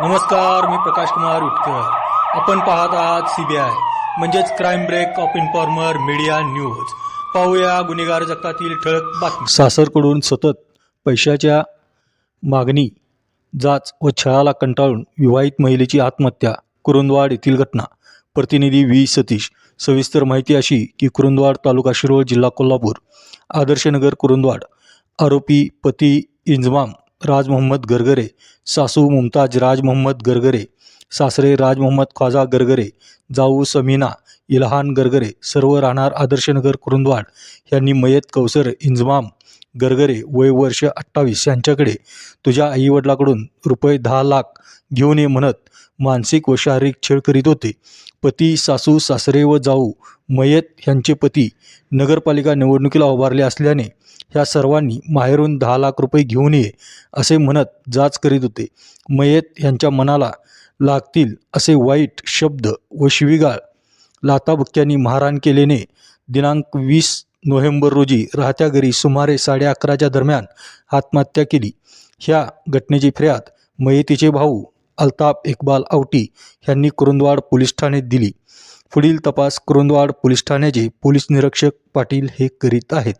नमस्कार मी प्रकाश कुमार उटकर. आपण पाहत आहात सीबीआय म्हणजेच crime break of informer media news पाहूया गुन्हेगार जगतातील ठळक बातमी सासरकडून सतत पैशाच्या मागणी जाच व छळाला कंटाळून विवाहित महिलेची आत्महत्या कुरुंदवाड येथील घटना. प्रतिनिधी व्ही. सतीश. सविस्तर माहिती अशी की कुरुंदवाड तालुका शिरोळ जिल्हा कोल्हापूर आदर्शनगर कुरुंदवाड. आरोपी पती इंजमाम राज मोहम्मद गरगरे सासू मुमताज राज मोहम्मद गरगरे सासरे राज मोहम्मद ख्वाजा गरगरे जाऊ समीना इलहान गरगरे सर्व राहणार आदर्शनगर कुरुंदवाड यांनी मयत कौसर इंजमाम गरगरे वय वर्ष अठ्ठावीस यांच्याकडे तुझ्या आईवडिलाकडून रुपये दहा लाख घेऊन ये म्हणत मानसिक व शारीरिक छेड करीत होते. पती सासू सासरे व जाऊ मयत यांचे पती नगरपालिका निवडणुकीला उभारले असल्याने ह्या सर्वांनी माहेरून दहा लाख रुपये घेऊन ये असे म्हणत जाच करीत होते. मयत यांच्या मनाला लागतील असे वाईट शब्द व शिवीगाळ. लाताबुक्क्यांनी मारहाण केल्याने दिनांक वीस नोव्हेंबर रोजी राहत्या घरी सुमारे साडे अकराच्या दरम्यान आत्महत्या केली. ह्या घटनेची फिर्याद मयतीचे भाऊ अल्ताफ इक्बाल आवटी यांनी कुरुंदवाड पोलीस ठाण्यात दिली. पुढील तपास कुरुंदवाड पोलीस ठाण्याचे पोलीस निरीक्षक पाटील हे करीत आहेत.